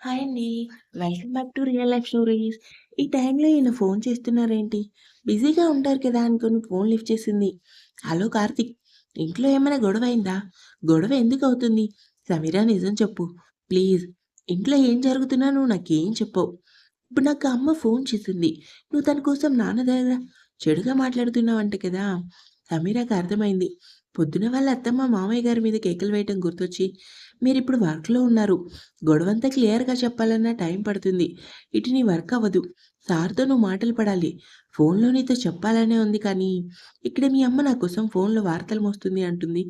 Hi అండి. Welcome back to real life stories. ఈ టైంలో ఈయన ఫోన్ చేస్తున్నారేంటి? బిజీగా ఉంటారు కదా అనుకోని ఫోన్ లిఫ్ట్ చేసింది. హలో కార్తీక్. ఇంట్లో ఏమైనా గొడవయిందా? గొడవ ఎందుకవుతుంది? సమీరా నిజం చెప్పు. ప్లీజ్. ఇంట్లో ఏం జరుగుతున్నా నువ్వు నాకేం చెప్పవు. ఇప్పుడు నాకు అమ్మ ఫోన్ చేసింది. నువ్వు తన కోసం నాన్న దగ్గర చెడుగా మాట్లాడుతున్నావంట కదా! సమీరాకి అర్థమైంది. పొద్దున వాళ్ళ అత్తమ్మ, మామయ్య గారి మీద కేకలు వేయటం గుర్తొచ్చి, మీరిప్పుడు వర్క్‌లో ఉన్నారు. గొడవంతా క్లియర్‌గా చెప్పాలన్నా టైం పడుతుంది. ఇటు నీ వర్క్ అవ్వదు. సార్‌తో నువ్వు మాటలు పడాలి. ఫోన్‌లో నీతో చెప్పాలనే ఉంది కానీ, ఇక్కడ మీ అమ్మ నా కోసం ఫోన్‌లో వార్తలు మోస్తుంది అంటుంది.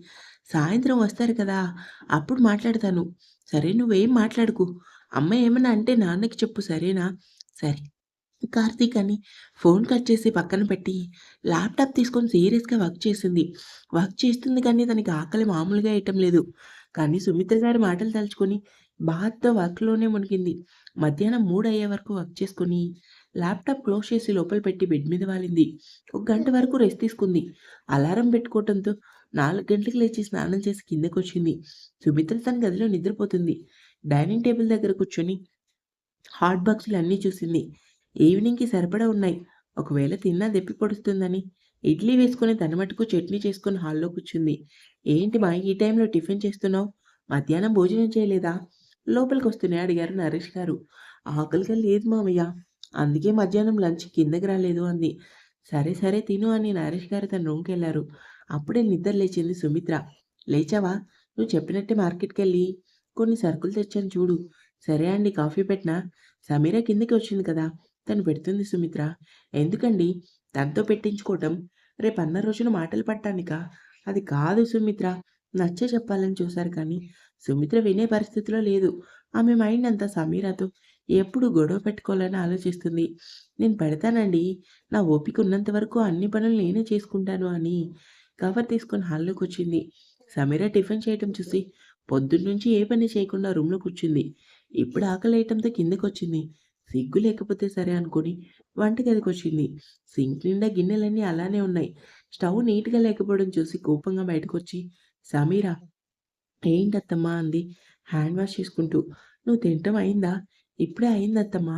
సాయంత్రం వస్తారు కదా! అప్పుడు మాట్లాడతాను. సరే నువ్వేం మాట్లాడుకు అమ్మ ఏమన్నా అంటే నాన్నకి చెప్పు సరేనా? సరే. కార్తీక్ అని ఫోన్ కట్ చేసి పక్కన పెట్టి, ల్యాప్‌టాప్ తీసుకొని సీరియస్‌గా వర్క్ చేసింది. వర్క్ చేస్తుంది కానీ తనకి ఆకలి మామూలుగా వేయటం లేదు. కానీ సుమిత్ర గారి మాటలు తలుచుకొని బాధతో వర్క్‌లోనే మునిగింది. మధ్యాహ్నం మూడు అయ్యే వరకు వర్క్ చేసుకొని, ల్యాప్‌టాప్ క్లోజ్ చేసి లోపల పెట్టి బెడ్ మీద వాలింది. ఒక గంట వరకు రెస్ట్ తీసుకుంది. అలారం పెట్టుకోవడంతో నాలుగు గంటలకు లేచి స్నానం చేసి కిందకొచ్చింది. సుమిత్ర తన గదిలో నిద్రపోతుంది. డైనింగ్ టేబుల్ దగ్గర కూర్చొని హాట్ బాక్సులు అన్నీ చూసింది. ఈవినింగ్‌కి సరిపడా ఉన్నాయి. ఒకవేళ తిన్నా దెప్పి పొడుస్తుందని ఇడ్లీ వేసుకొని తన మటుకు చట్నీ చేసుకొని హాల్‌లో కూర్చుంది. ఏంటి మా ఈ టైంలో టిఫిన్ చేస్తున్నావు? మధ్యాహ్నం భోజనం చేయలేదా? లోపలికి వస్తూనే అడిగారు నరేష్ గారు. ఆకలిగా లేదు మామయ్య. అందుకే మధ్యాహ్నం లంచ్ కిందకి రాలేదు అంది. సరే సరే తిను అని నరేష్ గారు తన రూమ్కి వెళ్ళారు అప్పుడే నిద్ర లేచింది సుమిత్ర. లేచావా? నువ్వు చెప్పినట్టే మార్కెట్కి వెళ్ళి కొన్ని సరుకులు తెచ్చాను చూడు. సరే అండి కాఫీ పెట్టినా సమీర కిందకి వచ్చింది కదా! తను పెడుతుంది సుమిత్ర. ఎందుకండి తనతో పెట్టించుకోవటం? రేపన్న రోజున మాటలు పట్టానిక అది కాదు సుమిత్ర. నచ్చే చెప్పాలని చూశారు కానీ, సుమిత్ర వినే పరిస్థితిలో లేదు. ఆమె మైండ్ అంతా సమీరతో ఎప్పుడు గొడవ పెట్టుకోవాలని ఆలోచిస్తుంది. నేను పెడతానండి. నా ఓపిక ఉన్నంత వరకు అన్ని పనులు నేనే చేసుకుంటాను అని కవర్ తీసుకొని హాల్‌లోకొచ్చింది. సమీర టిఫిన్ చేయటం చూసి పొద్దున్నుంచి ఏ పని చేయకుండా రూమ్‌లో కూర్చుంది. ఇప్పుడు ఆకలేయటంతో కిందకొచ్చింది. సిగ్గు లేకపోతే సరే అనుకోని వంటగదికొచ్చింది. సింక్ నిండా గిన్నెలన్నీ అలానే ఉన్నాయి. స్టవ్ నీట్‌గా లేకపోవడం చూసి కోపంగా బయటకొచ్చి, సమీర ఏంటత్తమ్మా అంది హ్యాండ్ వాష్ చేసుకుంటూ. నువ్వు తినటం అయిందా? ఇప్పుడే అయిందత్తమ్మా.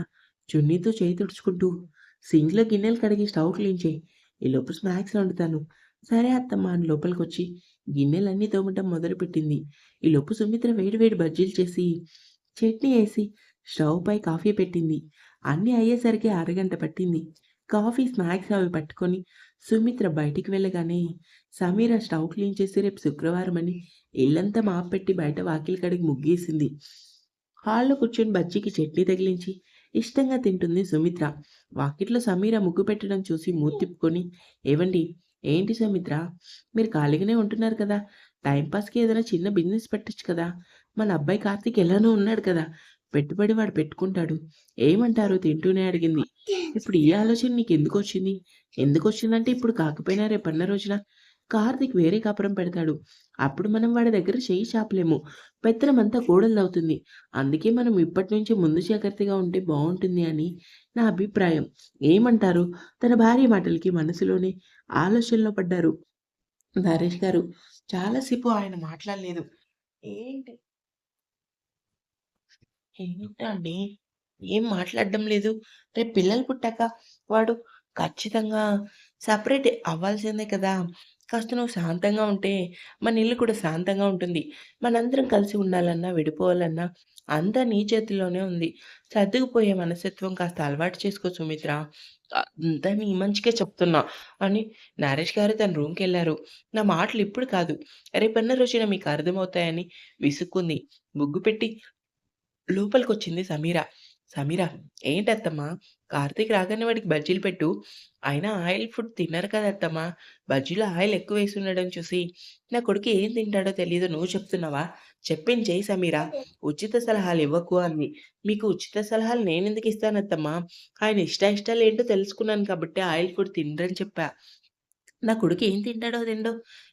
చున్నీతో చేయి తుడుచుకుంటూ. సింక్‌లో గిన్నెలు కడిగి స్టవ్ క్లీన్ చెయ్యి ఈ లోపు స్నాక్స్ వండుతాను. సరే అత్తమ్మ అని లోపలికి వచ్చి గిన్నెలన్నీ తోమటం మొదలుపెట్టింది. లోపు సుమిత్ర వేడి వేడి బజ్జీలు చేసి, చట్నీ వేసి స్టవ్‌పై కాఫీ పెట్టింది. అన్నీ అయ్యేసరికి అరగంట పట్టింది. కాఫీ, స్నాక్స్ అవి పట్టుకొని సుమిత్ర బయటికి వెళ్ళగానే సమీర స్టవ్ క్లీన్ చేసి రేపు శుక్రవారం అని ఇల్లంతా మాపెట్టి బయట వాకిలి కడిగి ముగ్గేసింది. హాల్‌లో కూర్చొని బజ్జీకి చట్నీ తగిలించి ఇష్టంగా తింటుంది సుమిత్ర. వాకిట్లో సమీర ముగ్గు పెట్టడం చూసి మూతిప్పుకొని ఏవండి ఏంటి సుమిత్ర? మీరు ఖాళీగానే ఉంటున్నారు కదా! టైంపాస్కి ఏదైనా చిన్న బిజినెస్ పెట్టొచ్చు కదా! మన అబ్బాయి కార్తీక్ ఎలానో ఉన్నాడు కదా! పెట్టుబడి వాడు పెట్టుకుంటాడు. ఏమంటారు? తింటూనే అడిగింది. ఇప్పుడు ఈ ఆలోచన నీకు ఎందుకు వచ్చింది ఎందుకు వచ్చిందంటే ఇప్పుడు కాకపోయినా రేపన్న రోజున కార్తిక్ వేరే కాపురం పెడతాడు. అప్పుడు మనం వాడి దగ్గర చేయి చాపలేము. పెత్తనమంతా అవుతుంది అందుకే మనం ఇప్పటినుంచే ముందు జాగ్రత్తగా ఉంటే బాగుంటుంది అని నా అభిప్రాయం. ఏమంటారు? తన భార్య మాటలకి మనసులోనే ఆలోచనలో పడ్డారు నరేష్ గారు. చాలాసేపు ఆయన మాట్లాడలేదు. ఏంటి? ఏంటండి? ఏం మాట్లాడడం లేదు. రేపు పిల్లలు పుట్టాక వాడు ఖచ్చితంగా సపరేట్ అవ్వాల్సిందే కదా! కాస్త నువ్వు శాంతంగా ఉంటే మన ఇల్లు కూడా శాంతంగా ఉంటుంది. మనందరం కలిసి ఉండాలన్నా, విడిపోవాలన్నా అంతా నీ చేతిలోనే ఉంది. సర్దుకుపోయే మనస్తత్వం కాస్త అలవాటు చేసుకో సుమిత్ర. అంతా నీ మంచిగా చెప్తున్నా అని నరేష్ గారు తన రూమ్కి వెళ్ళారు నా మాటలు ఇప్పుడు కాదు, రేపన్న రోజున మీకు అర్థమవుతాయని విసుక్కుంది. ముగ్గు పెట్టి లోపలికి వచ్చింది సమీర. సమీర ఏంటత్తమ్మా? కార్తీక్ రాగానే వాడికి బజ్జీలు పెట్టు. అయినా ఆయిల్ ఫుడ్ తిన్నారు కదా అత్తమ్మా! బజ్జీలో ఆయిల్ ఎక్కువ వేసి ఉండడం చూసి, నా కొడుకు ఏం తింటాడో తెలియదు నువ్వు చెప్తున్నావా? చెప్పింది చెయ్యి సమీర. ఉచిత సలహాలు ఇవ్వకు అంది. మీకు ఉచిత సలహాలు నేను ఎందుకు ఇస్తానత్తమ్మా? ఆయన ఇష్ట ఇష్టాలు ఏంటో తెలుసుకున్నాను కాబట్టే ఆయిల్ ఫుడ్ తినరని చెప్పా. నా కొడుకు ఏం తింటాడో తిండో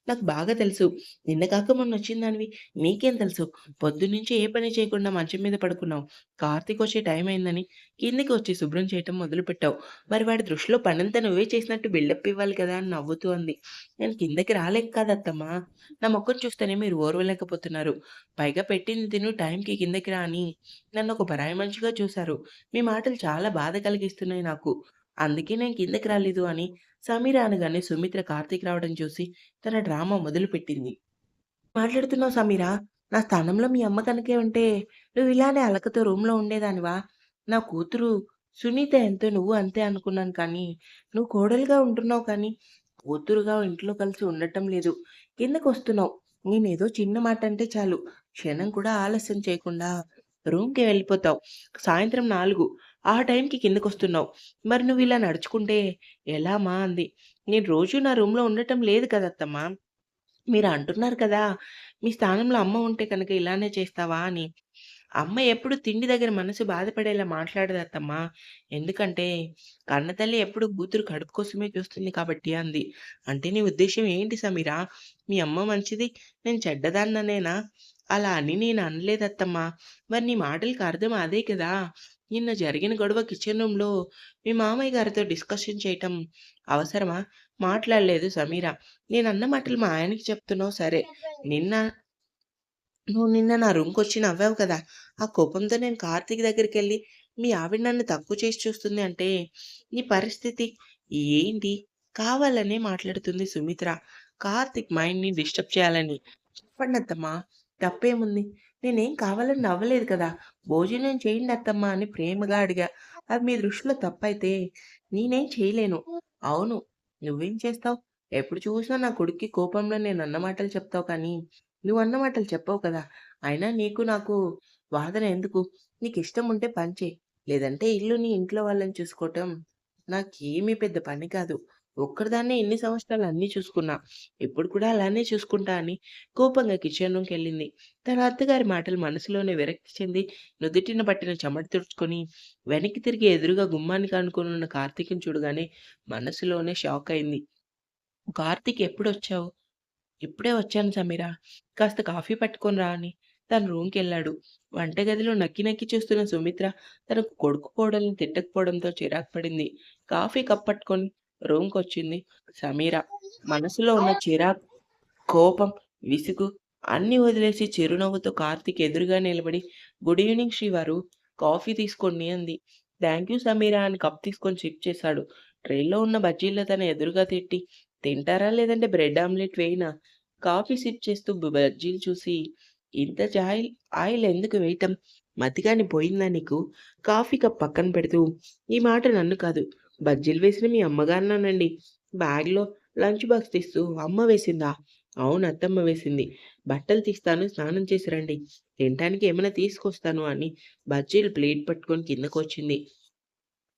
నాకు బాగా తెలుసు. నిన్న కాక వచ్చిందానివి నీకేం తెలుసు? పొద్దున్నుంచి ఏ పని చేయకుండా మంచం మీద పడుకున్నావు. కార్తీక్ వచ్చే టైం అయిందని కిందకి వచ్చి శుభ్రం చేయటం మొదలుపెట్టావు. మరి వాడి దృష్టిలో పనంతా నువ్వే చేసినట్టు బిల్డప్ ఇవ్వాలి కదా! అని నవ్వుతూ అంది. నేను కిందకి రాలేక కాదత్తమ్మా నా మొక్కను చూస్తేనే మీరు ఓర్వలేకపోతున్నారు. పైగా పెట్టింది తిను టైంకి కిందకి రా అని ఒక పరాయి మనిషిగా చూశారు. మీ మాటలు చాలా బాధ కలిగిస్తున్నాయి నాకు. అందుకే నేను కిందకి రాలేదు అని సమీర అనగానే సుమిత్ర కార్తీక్ రావడం చూసి తన డ్రామా మొదలుపెట్టింది. మాట్లాడుతున్నావు సమీర? నా స్థానంలో మీ అమ్మ కనుకే ఉంటే నువ్వు ఇలానే అలకతో రూమ్‌లో ఉండేదానివా? నా కూతురు సునీత ఎంతో నువ్వు అంతే అనుకున్నాను కానీ, నువ్వు కోడలుగా ఉంటున్నావు కానీ, కూతురుగా ఇంట్లో కలిసి ఉండటం లేదు. కిందకు వస్తున్నావు నేనేదో చిన్న మాట అంటే చాలు క్షణం కూడా ఆలస్యం చేయకుండా రూమ్‌కి వెళ్ళిపోతావు. సాయంత్రం నాలుగు ఆ టైంకి కిందకొస్తున్నావు. మరి నువ్వు ఇలా నడుచుకుంటే ఎలా అంది. నేను రోజు నా రూమ్‌లో ఉండటం లేదు కదత్తమ్మా మీరు అంటున్నారు కదా! మీ స్థానంలో అమ్మ ఉంటే కనుక ఇలానే చేస్తావా అని. అమ్మ ఎప్పుడు తిండి దగ్గర మనసు బాధపడేలా మాట్లాడదు ఎందుకంటే కన్నతల్లి ఎప్పుడు కూతురు కడుపు కోసమే చూస్తుంది కాబట్టి అంది. అంటే నీ ఉద్దేశం ఏంటి సమీరా? మీ అమ్మ మంచిది, నేను చెడ్డదాన్ననేనా? అలా అని నేను అనలేదత్తమ్మా. మరి నీ మాటలకి అర్థం అదే కదా! నిన్న జరిగిన గొడవ కిచెన్ రూమ్‌లో మీ మామయ్య గారితో డిస్కషన్ చేయటం అవసరమా? మాట్లాడలేదు సమీర. నేనన్న మాటలు మా ఆయనకి చెప్తున్నావు సరే. నిన్న నువ్వు నిన్న నా రూమ్కి వచ్చి నవ్వావు కదా! ఆ కోపంతో నేను కార్తీక్ దగ్గరికెళ్ళి మీ ఆవిడ నన్ను తక్కువ చేసి చూస్తుంది అంటే నీ పరిస్థితి ఏంటి? కావాలనే మాట్లాడుతుంది సుమిత్ర. కార్తీక్ మైండ్‌ని డిస్టర్బ్ చేయాలని. చెప్పండి అత్తమ్మా! తప్పేముంది? నేనేం కావాలని నవ్వలేదు కదా! భోజనం చేయండి అత్తమ్మా అని ప్రేమగా అడిగా. అది మీ దృష్టిలో తప్పైతే నేనేం చేయలేను. అవును. నువ్వేం చేస్తావు? ఎప్పుడు చూసినా నా కొడుక్కి కోపంలో నేను మాటలు చెప్తావు కానీ, నువ్వు మాటలు చెప్పవు కదా! అయినా నీకు నాకు వాదన ఎందుకు? నీకు ఇష్టం ఉంటే పని చెయి. లేదంటే ఇల్లుని, ఇంట్లో వాళ్ళని చూసుకోవటం నాకేమీ పెద్ద పని కాదు. ఒక్కడిదాన్నే ఎన్ని సంవత్సరాలు అన్నీ చూసుకున్నా. ఇప్పుడు కూడా అలానే చూసుకుంటా అని కోపంగా కిచెన్ రూమ్‌కెళ్ళింది. తన అత్తగారి మాటలు మనసులోనే విరక్తి చెంది నుదుటిన పట్టిన చెమట తుడుచుకొని వెనక్కి తిరిగి ఎదురుగా గుమ్మానికి ఆనుకునున్న కార్తీక్‌ని చూడగానే మనసులోనే షాక్ అయింది. కార్తీక్ ఎప్పుడు వచ్చావు ఇప్పుడే వచ్చాను సమీరా. కాస్త కాఫీ పట్టుకొని రా అని తన రూమ్కి వెళ్ళాడు వంటగదిలో నక్కి నక్కి చూస్తున్న సుమిత్ర తనకు కొడుకు కోడల్ని తిట్టకపోవడంతో చిరాకు పడింది. కాఫీ కప్ పట్టుకొని రూమ్‌కొచ్చింది సమీర. మనసులో ఉన్న చిరా కోపం, విసుగు అన్ని వదిలేసి చిరునవ్వుతో కార్తీక్ ఎదురుగా నిలబడి గుడ్ ఈవెనింగ్ శ్రీవారు. కాఫీ తీసుకోండి అంది. యూ సమీరా అని కప్ తీసుకొని చిప్ చేశాడు. ట్రైన్లో ఉన్న బజ్జీలు తన ఎదురుగా తిట్టి తింటారా? లేదంటే బ్రెడ్ ఆమ్లెట్ వేయినా కాఫీ సిప్ చేస్తూ బజ్జీలు చూసి ఇంత ఆయిల్ ఆయిల్ ఎందుకు వేయటం? మతిగాని పోయిందా నీకు? కాఫీ కప్ పక్కన పెడుతూ ఈ మాట నన్ను కాదు బజ్జీలు వేసిన మీ అమ్మగారినానండి బ్యాగ్‌లో లంచ్ బాక్స్ తీస్తూ అమ్మ వేసిందా? అవును అత్తమ్మ వేసింది. బట్టలు తీస్తాను స్నానం చేసి రండి. తినటానికి ఏమైనా తీసుకొస్తాను అని బజ్జీలు ప్లేట్ పట్టుకొని కిందకొచ్చింది.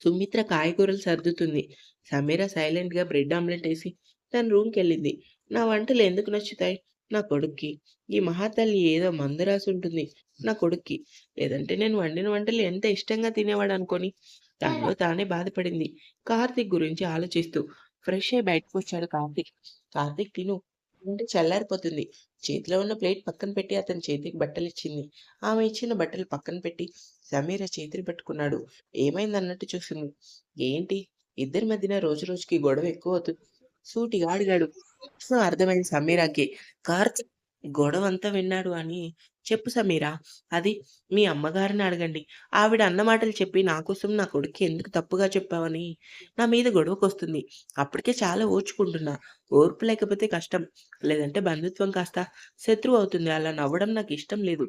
సుమిత్ర కాయగూరలు సర్దుతుంది. సమీర సైలెంట్‌గా బ్రెడ్ ఆమ్లెట్ వేసి తన రూమ్కి వెళ్ళింది నా వంటలు ఎందుకు నచ్చుతాయి? నా కొడుక్కి. ఈ మహాతల్లి ఏదో మందు రాసుంటుంది నా కొడుక్కి. లేదంటే నేను వండిన వంటలు ఎంత ఇష్టంగా తినేవాడు అనుకొని తనలో తానే బాధపడింది. కార్తీక్ గురించి ఆలోచిస్తూ. ఫ్రెష్ అయ్యి బయటకొచ్చాడు కార్తీక్. కార్తీక్ తిను. తింటే చల్లారిపోతుంది. చేతిలో ఉన్న ప్లేట్ పక్కన పెట్టి అతని చేతికి బట్టలిచ్చింది. ఆమె ఇచ్చిన బట్టలు పక్కన పెట్టి సమీర చేతిని పట్టుకున్నాడు. ఏమైందన్నట్టు చూసింది. ఏంటి? ఇద్దరి మధ్యన రోజు రోజుకి గొడవ ఎక్కువవుతుంది. సూటిగా అడిగాడు. అర్థమైంది సమీరాకి. కార్తీక్ గొడవంతా విన్నాడు అని చెప్పు సమీరా. అది మీ అమ్మగారిని అడగండి. ఆవిడ అన్న మాటలు చెప్పి నా కోసం నా కొడుక్కి ఎందుకు తప్పుగా చెప్పావని నా మీద గొడవకొస్తుంది. అప్పటికే చాలా ఓర్చుకుంటున్నా. ఓర్పు లేకపోతే కష్టం. లేదంటే బంధుత్వం కాస్త శత్రువు అవుతుంది. అలా నవ్వడం నాకిష్టం లేదు.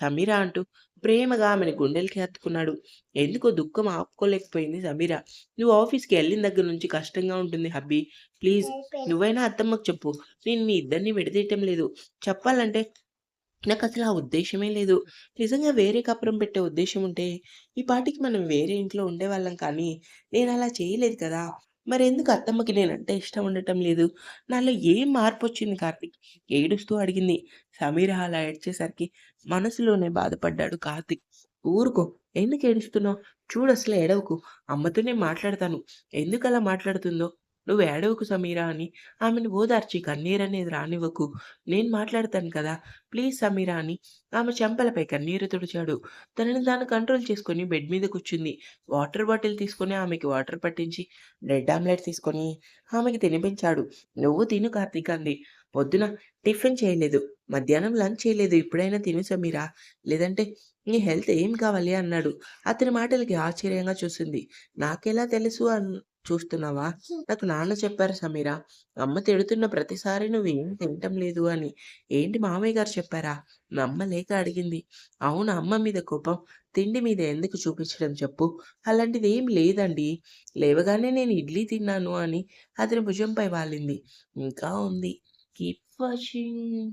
సమీర అంటూ ప్రేమగా ఆమెని గుండెలకి హత్తుకున్నాడు. ఎందుకో దుఃఖం ఆపుకోలేకపోయింది సమీర. నువ్వు ఆఫీస్‌కి ఎళ్ళిన దగ్గర నుంచి కష్టంగా ఉంటుంది హబ్బీ. ప్లీజ్ నువ్వైనా అత్తమ్మకి చెప్పు. నేను మీ ఇద్దరిని విడదీయటం లేదు. చెప్పాలంటే నాకు అసలు ఆ ఉద్దేశమే లేదు. నిజంగా వేరే కాపురం పెట్టే ఉద్దేశం ఉంటే ఈ పాటికి మనం వేరే ఇంట్లో ఉండేవాళ్ళం కానీ నేను అలా చేయలేదు కదా! మరి ఎందుకు అత్తమ్మకి నేనంటే ఇష్టం ఉండటం లేదు? నాలో ఏం మార్పు వచ్చింది కార్తిక్ ఏడుస్తూ అడిగింది. సమీర అలా ఏడ్చేసరికి మనసులోనే బాధపడ్డాడు కార్తిక్ ఊరుకో! ఎందుకేడుస్తున్నావు? చూడసలు ఏడవకు. అమ్మతో అమ్మతోనే మాట్లాడతాను. అలా మాట్లాడుతుందో నువ్వు ఏడవకు సమీరా అని ఆమెను ఓదార్చి కన్నీరనేది రానివ్వకు. నేను మాట్లాడతాను కదా! ప్లీజ్ సమీరా అని ఆమె చెంపలపై కన్నీరు తుడిచాడు. తనని తాను కంట్రోల్ చేసుకొని బెడ్ మీద కూర్చుంది. వాటర్ బాటిల్ తీసుకొని ఆమెకి వాటర్ పట్టించి బ్రెడ్ ఆమ్లెట్ తీసుకొని ఆమెకి తినిపించాడు. నువ్వు తిను కార్తీక్ అంది. పొద్దున టిఫిన్ చేయలేదు. మధ్యాహ్నం లంచ్ చేయలేదు. ఇప్పుడైనా తిను సమీరా. లేదంటే నీ హెల్త్ ఏం కావాలి అన్నాడు. అతని మాటలకి ఆశ్చర్యంగా చూసింది. నాకెలా తెలుసు అన్ చూస్తున్నావా? నాకు నాన్న చెప్పారు సమీరా. అమ్మ తిడుతున్న ప్రతిసారి నువ్వేం తినటం లేదు అని. ఏంటి మామయ్య గారు చెప్పారా? నమ్మలేక అడిగింది. అవును అమ్మ మీద కోపం తిండి మీద ఎందుకు చూపించడం చెప్పు? అలాంటిదేం లేదండీ. లేవగానే నేను ఇడ్లీ తిన్నాను అని అతని భుజంపై వాలింది. ఇంకా ఉంది. Keep watching.